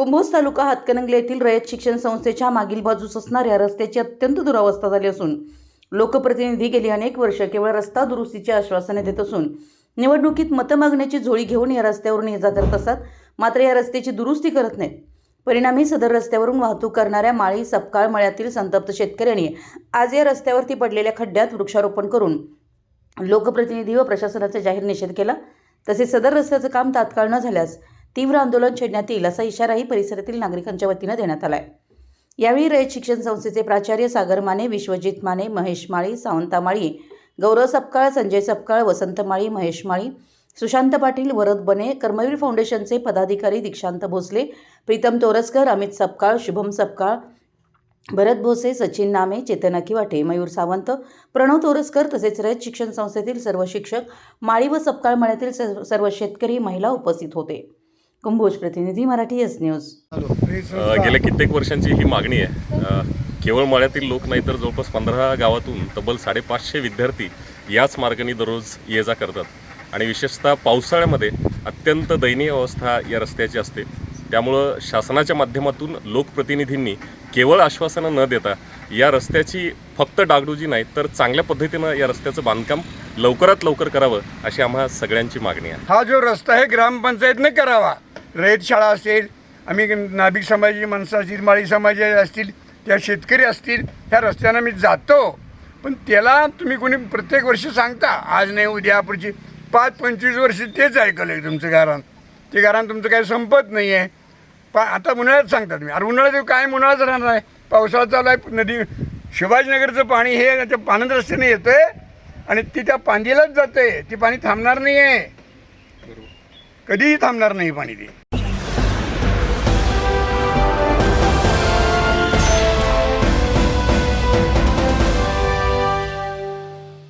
कुंभोज तालुका हातकणंगले येथील रयत शिक्षण संस्थेच्या मागील बाजूस असणाऱ्या रस्त्याची अत्यंत दुरावस्था झाली असून लोकप्रतिनिधी गेली अनेक वर्ष केवळ रस्ता दुरुस्तीची आश्वासने देत असून निवडणुकीत मतं मागण्याची झोळी घेऊन या रस्त्यावरून ये जा करत असतात मात्र या रस्त्याची दुरुस्ती करत नाहीत. परिणामी सदर रस्त्यावरून वाहतूक करणाऱ्या माळी सपकाळ मळ्यातील संतप्त शेतकऱ्यांनी आज या रस्त्यावरती पडलेल्या खड्ड्यात वृक्षारोपण करून लोकप्रतिनिधी व प्रशासनाचा जाहीर निषेध केला. तसेच सदर रस्त्याचं काम तात्काळ न झाल्यास तीव्र आंदोलन छेडण्यात येईल असा इशाराही परिसरातील नागरिकांच्या वतीनं देण्यात आला आहे यावेळी रयत शिक्षण संस्थेचे प्राचार्य सागर माने विश्वजित माने महेश माळी सावंता माळी गौरव सपकाळ संजय सपकाळ वसंत माळी महेश माळी सुशांत पाटील वरद बने कर्मवीर फाउंडेशनचे पदाधिकारी दीक्षांत भोसले प्रीतम तोरसकर अमित सपकाळ शुभम सपकाळ भरत भोसे सचिन नामे चेतन अकिवाटे मयूर सावंत प्रणव तोरसकर तसेच रयत शिक्षण संस्थेतील सर्व शिक्षक माळी व सपकाळ मळ्यातील सर्व शेतकरी महिला उपस्थित होते. कुंभोज प्रतिनिधी मराठी एस न्यूज. गेल्या कित्येक वर्षांची ही मागणी आहे. केवळ मळ्यातील लोक नाही तर जवळपास पंधरा गावातून तब्बल साडेपाचशे विद्यार्थी याच मार्गाने दररोज ये जा करतात. आणि विशेषतः पावसाळ्यामध्ये अत्यंत दयनीय अवस्था या रस्त्याची असते. त्यामुळं शासनाच्या माध्यमातून लोकप्रतिनिधींनी केवळ आश्वासनं न देता या रस्त्याची फक्त डागडुजी नाही तर चांगल्या पद्धतीनं या रस्त्याचं बांधकाम लवकरात लवकर करावं अशी आम्हा सगळ्यांची मागणी आहे. हा जो रस्ता आहे ग्रामपंचायतने करावा. रयत शाळा असेल आम्ही नाभिक समाजाची माणसं असतील माळी समाजाचे असतील त्या शेतकरी असतील ह्या रस्त्यानं मी जातो. पण त्याला तुम्ही कोणी प्रत्येक वर्षी सांगता आज नाही उद्या पुढची. पाच पंचवीस वर्ष तेच ऐकलं आहे तुमचं घरान ते घरान तुमचं काही संपत नाही आहे पा आता उन्हाळ्यात सांगता तुम्ही अरे उन्हाळ्यात काय उन्हाळाच राहणार आहे? पावसाळा चालू आहे नदी शिवाजीनगरचं पाणी हे त्या पानंद रस्त्याने येतं आहे आणि ती त्या पांदीलाच जातं आहे ती पाणी थांबणार नाही आहे कधीही थांबणार नाही पाणी ते.